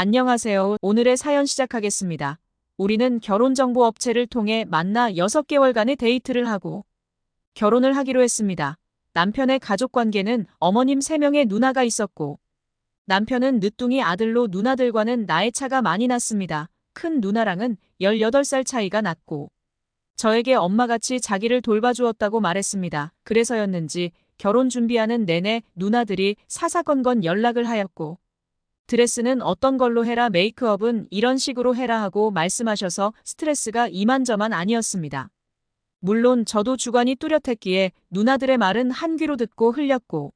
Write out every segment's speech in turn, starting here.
안녕하세요. 오늘의 사연 시작하겠습니다. 우리는 결혼정보 업체를 통해 만나 6개월간의 데이트를 하고 결혼을 하기로 했습니다. 남편의 가족 관계는 어머님 3명의 누나가 있었고 남편은 늦둥이 아들로 누나들과는 나이 차가 많이 났습니다. 큰 누나랑은 18살 차이가 났고 저에게 엄마같이 자기를 돌봐주었다고 말했습니다. 그래서였는지 결혼 준비하는 내내 누나들이 사사건건 연락을 하였고 드레스는 어떤 걸로 해라 메이크업은 이런 식으로 해라 하고 말씀하셔서 스트레스가 이만저만 아니었습니다. 물론 저도 주관이 뚜렷했기에 누나들의 말은 한 귀로 듣고 흘렸고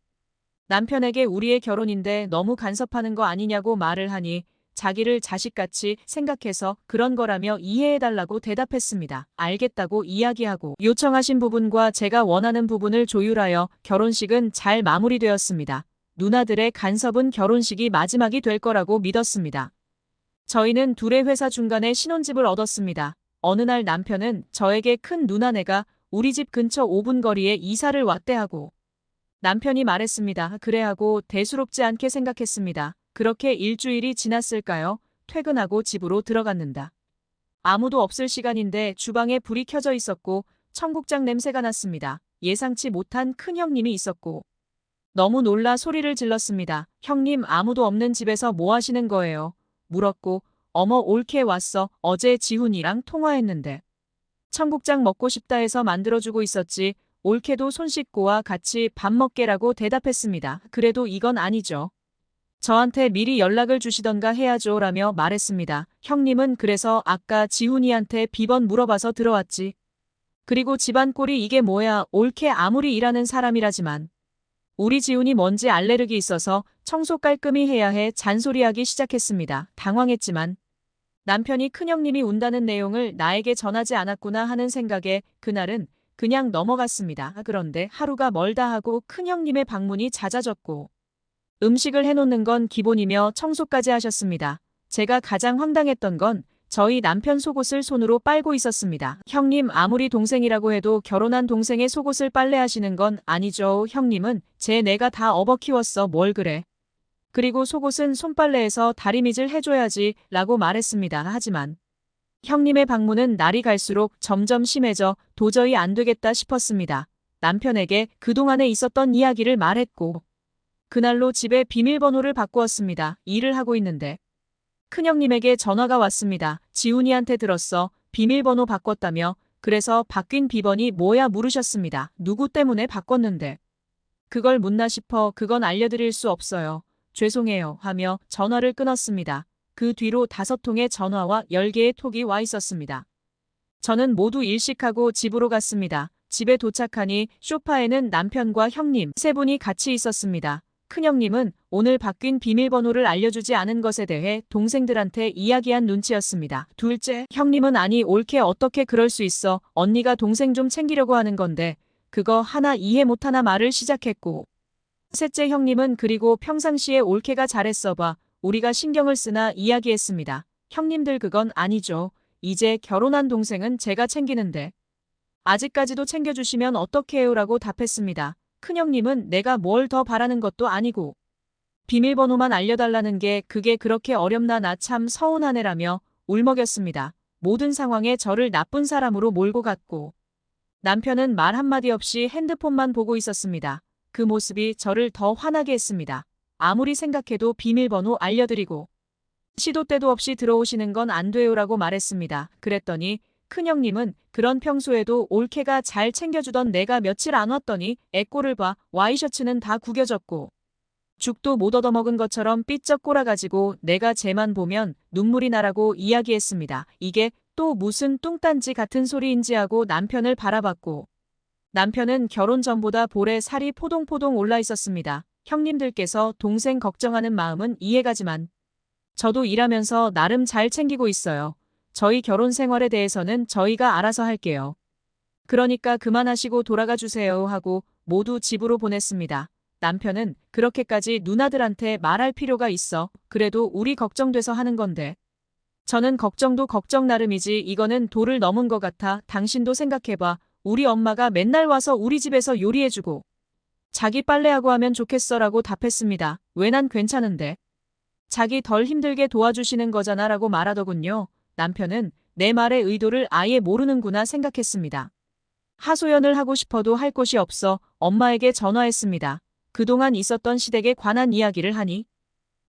남편에게 우리의 결혼인데 너무 간섭하는 거 아니냐고 말을 하니 자기를 자식같이 생각해서 그런 거라며 이해해달라고 대답했습니다. 알겠다고 이야기하고 요청하신 부분과 제가 원하는 부분을 조율하여 결혼식은 잘 마무리되었습니다. 누나들의 간섭은 결혼식이 마지막이 될 거라고 믿었습니다. 저희는 둘의 회사 중간에 신혼집을 얻었습니다. 어느 날 남편은 저에게 큰 누나네가 우리 집 근처 5분 거리에 이사를 왔대 하고 남편이 말했습니다. 그래 하고 대수롭지 않게 생각했습니다. 그렇게 일주일이 지났을까요? 퇴근하고 집으로 들어갔는다. 아무도 없을 시간인데 주방에 불이 켜져 있었고 청국장 냄새가 났습니다. 예상치 못한 큰 형님이 있었고 너무 놀라 소리를 질렀습니다. 형님 아무도 없는 집에서 뭐 하시는 거예요? 물었고 어머 올케 왔어. 어제 지훈이랑 통화했는데. 청국장 먹고 싶다 해서 만들어주고 있었지. 올케도 손 씻고와 같이 밥 먹게라고 대답했습니다. 그래도 이건 아니죠. 저한테 미리 연락을 주시던가 해야죠 라며 말했습니다. 형님은 그래서 아까 지훈이한테 비번 물어봐서 들어왔지. 그리고 집안 꼴이 이게 뭐야 올케 아무리 일하는 사람이라지만 우리 지훈이 먼지 알레르기 있어서 청소 깔끔히 해야 해 잔소리하기 시작했습니다. 당황했지만 남편이 큰형님이 운다는 내용을 나에게 전하지 않았구나 하는 생각에 그날은 그냥 넘어갔습니다. 그런데 하루가 멀다 하고 큰형님의 방문이 잦아졌고 음식을 해놓는 건 기본이며 청소까지 하셨습니다. 제가 가장 황당했던 건 저희 남편 속옷을 손으로 빨고 있었습니다. 형님 아무리 동생이라고 해도 결혼한 동생의 속옷을 빨래하시는 건 아니죠. 형님은 제 내가 다 업어 키웠어 뭘 그래. 그리고 속옷은 손빨래해서 다리미질 해줘야지 라고 말했습니다. 하지만 형님의 방문은 날이 갈수록 점점 심해져 도저히 안 되겠다 싶었습니다. 남편에게 그동안에 있었던 이야기를 말했고 그날로 집에 비밀번호를 바꾸었습니다. 일을 하고 있는데 큰형님에게 전화가 왔습니다. 지훈이한테 들었어. 비밀번호 바꿨다며 그래서 바뀐 비번이 뭐야 물으셨습니다. 누구 때문에 바꿨는데. 그걸 묻나 싶어 그건 알려드릴 수 없어요. 죄송해요 하며 전화를 끊었습니다. 그 뒤로 다섯 통의 전화와 열 개의 톡이 와 있었습니다. 저는 모두 일식하고 집으로 갔습니다. 집에 도착하니 쇼파에는 남편과 형님 세 분이 같이 있었습니다. 큰형님은 오늘 바뀐 비밀번호를 알려주지 않은 것에 대해 동생들한테 이야기한 눈치였습니다. 둘째, 형님은 아니 옳게 어떻게 그럴 수 있어. 언니가 동생 좀 챙기려고 하는 건데 그거 하나 이해 못하나 말을 시작했고 셋째 형님은 그리고 평상시에 올케가 잘했어 봐. 우리가 신경을 쓰나 이야기했습니다. 형님들 그건 아니죠. 이제 결혼한 동생은 제가 챙기는데. 아직까지도 챙겨주시면 어떡해요 라고 답했습니다. 큰형님은 내가 뭘 더 바라는 것도 아니고 비밀번호만 알려달라는 게 그게 그렇게 어렵나 나 참 서운하네라며 울먹였습니다. 모든 상황에 저를 나쁜 사람으로 몰고 갔고 남편은 말 한마디 없이 핸드폰만 보고 있었습니다. 그 모습이 저를 더 화나게 했습니다. 아무리 생각해도 비밀번호 알려드리고 시도 때도 없이 들어오시는 건 안 돼요라고 말했습니다. 그랬더니 큰형님은 그런 평소에도 올케가 잘 챙겨주던 내가 며칠 안 왔더니 애꼴을 봐 와이셔츠는 다 구겨졌고 죽도 못 얻어먹은 것처럼 삐쩍 꼬라가지고 내가 쟤만 보면 눈물이 나라고 이야기했습니다. 이게 또 무슨 뚱딴지 같은 소리인지 하고 남편을 바라봤고 남편은 결혼 전보다 볼에 살이 포동포동 올라 있었습니다. 형님들께서 동생 걱정하는 마음은 이해가지만 저도 일하면서 나름 잘 챙기고 있어요. 저희 결혼 생활에 대해서는 저희가 알아서 할게요. 그러니까 그만하시고 돌아가 주세요 하고 모두 집으로 보냈습니다. 남편은 그렇게까지 누나들한테 말할 필요가 있어. 그래도 우리 걱정돼서 하는 건데. 저는 걱정도 걱정 나름이지 이거는 도를 넘은 것 같아 당신도 생각해봐. 우리 엄마가 맨날 와서 우리 집에서 요리해주고 자기 빨래하고 하면 좋겠어라고 답했습니다. 왜 난 괜찮은데. 자기 덜 힘들게 도와주시는 거잖아 라고 말하더군요. 남편은 내 말의 의도를 아예 모르는구나 생각했습니다. 하소연을 하고 싶어도 할 곳이 없어 엄마에게 전화했습니다. 그동안 있었던 시댁에 관한 이야기를 하니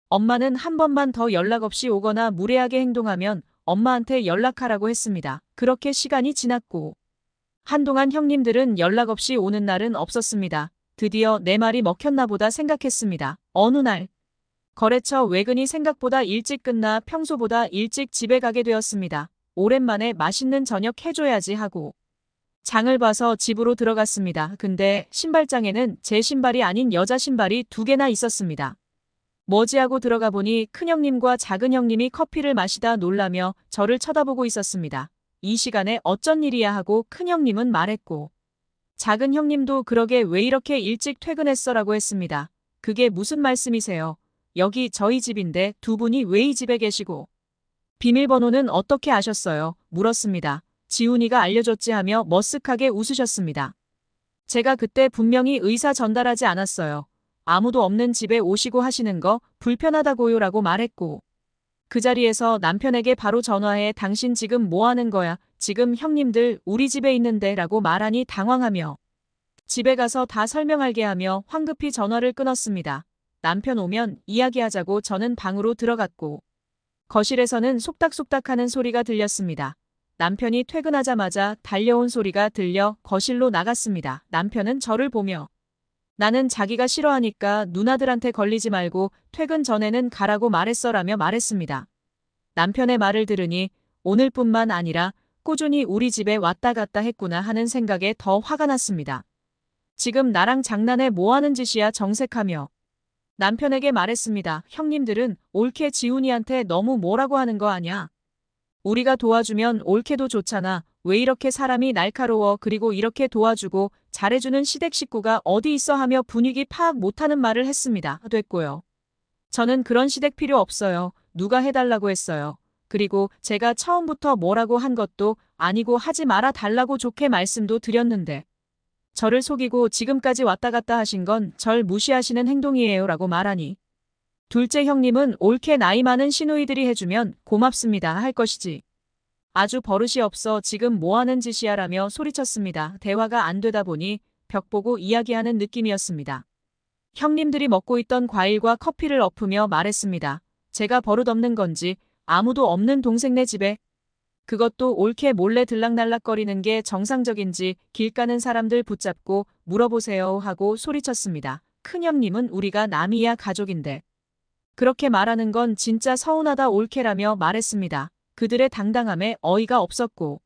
엄마는 한 번만 더 연락 없이 오거나 무례하게 행동하면 엄마한테 연락하라고 했습니다. 그렇게 시간이 지났고 한동안 형님들은 연락 없이 오는 날은 없었습니다. 드디어 내 말이 먹혔나 보다 생각했습니다. 어느 날 거래처 외근이 생각보다 일찍 끝나 평소보다 일찍 집에 가게 되었습니다. 오랜만에 맛있는 저녁 해줘야지 하고 장을 봐서 집으로 들어갔습니다. 근데 신발장에는 제 신발이 아닌 여자 신발이 두 개나 있었습니다. 뭐지 하고 들어가 보니 큰형님과 작은형님이 커피를 마시다 놀라며 저를 쳐다보고 있었습니다. 이 시간에 어쩐 일이야 하고 큰형님은 말했고 작은형님도 그러게 왜 이렇게 일찍 퇴근했어라고 했습니다. 그게 무슨 말씀이세요? 여기 저희 집인데 두 분이 왜 이 집에 계시고 비밀번호는 어떻게 아셨어요? 물었습니다. 지훈이가 알려줬지 하며 머쓱하게 웃으셨습니다. 제가 그때 분명히 의사 전달하지 않았어요. 아무도 없는 집에 오시고 하시는 거 불편하다고요 라고 말했고 그 자리에서 남편에게 바로 전화해 당신 지금 뭐 하는 거야? 지금 형님들 우리 집에 있는데 라고 말하니 당황하며 집에 가서 다 설명할게 하며 황급히 전화를 끊었습니다. 남편 오면 이야기하자고 저는 방으로 들어갔고 거실에서는 속닥속닥 하는 소리가 들렸습니다. 남편이 퇴근하자마자 달려온 소리가 들려 거실로 나갔습니다. 남편은 저를 보며 나는 자기가 싫어하니까 누나들한테 걸리지 말고 퇴근 전에는 가라고 말했어라며 말했습니다. 남편의 말을 들으니 오늘뿐만 아니라 꾸준히 우리 집에 왔다 갔다 했구나 하는 생각에 더 화가 났습니다. 지금 나랑 장난해 뭐 하는 짓이야 정색하며 남편에게 말했습니다. 형님들은 옳게 지훈이한테 너무 뭐라고 하는 거 아냐. 우리가 도와주면 옳게도 좋잖아. 왜 이렇게 사람이 날카로워 그리고 이렇게 도와주고 잘해주는 시댁 식구가 어디 있어 하며 분위기 파악 못하는 말을 했습니다. 됐고요. 저는 그런 시댁 필요 없어요. 누가 해달라고 했어요. 그리고 제가 처음부터 뭐라고 한 것도 아니고 하지 말아 달라고 좋게 말씀도 드렸는데 저를 속이고 지금까지 왔다 갔다 하신 건 절 무시하시는 행동이에요 라고 말하니 둘째 형님은 옳게 나이 많은 시누이들이 해주면 고맙습니다 할 것이지. 아주 버릇이 없어 지금 뭐하는 짓이야 라며 소리쳤습니다. 대화가 안 되다 보니 벽 보고 이야기하는 느낌이었습니다. 형님들이 먹고 있던 과일과 커피를 엎으며 말했습니다. 제가 버릇없는 건지 아무도 없는 동생네 집에 그것도 옳게 몰래 들락날락거리는 게 정상적인지 길 가는 사람들 붙잡고 물어보세요 하고 소리쳤습니다. 큰형님은 우리가 남이야 가족인데. 그렇게 말하는 건 진짜 서운하다 옳게라며 말했습니다. 그들의 당당함에 어이가 없었고.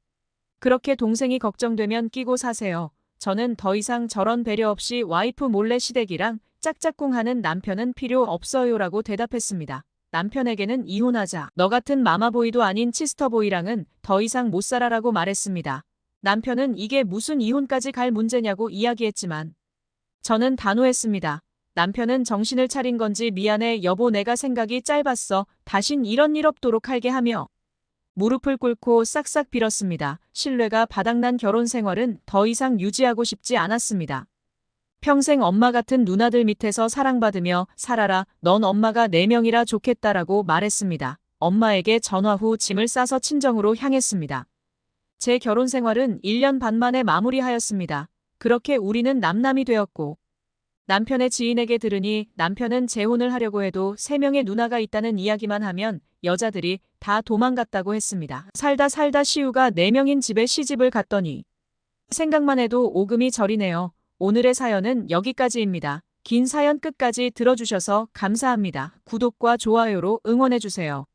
그렇게 동생이 걱정되면 끼고 사세요. 저는 더 이상 저런 배려 없이 와이프 몰래 시댁이랑 짝짝꿍하는 남편은 필요 없어요라고 대답했습니다. 남편에게는 이혼하자. 너 같은 마마보이도 아닌 치스터보이랑은 더 이상 못 살아라고 말했습니다. 남편은 이게 무슨 이혼까지 갈 문제냐고 이야기했지만 저는 단호했습니다. 남편은 정신을 차린 건지 미안해 여보 내가 생각이 짧았어. 다신 이런 일 없도록 할게 하며 무릎을 꿇고 싹싹 빌었습니다. 신뢰가 바닥난 결혼 생활은 더 이상 유지하고 싶지 않았습니다. 평생 엄마 같은 누나들 밑에서 사랑받으며 살아라. 넌 엄마가 4명이라 좋겠다라고 말했습니다. 엄마에게 전화 후 짐을 싸서 친정으로 향했습니다. 제 결혼 생활은 1년 반 만에 마무리하였습니다. 그렇게 우리는 남남이 되었고 남편의 지인에게 들으니 남편은 재혼을 하려고 해도 3명의 누나가 있다는 이야기만 하면 여자들이 다 도망갔다고 했습니다. 살다 살다 시우가 4명인 집에 시집을 갔더니 생각만 해도 오금이 저리네요. 오늘의 사연은 여기까지입니다. 긴 사연 끝까지 들어주셔서 감사합니다. 구독과 좋아요로 응원해주세요.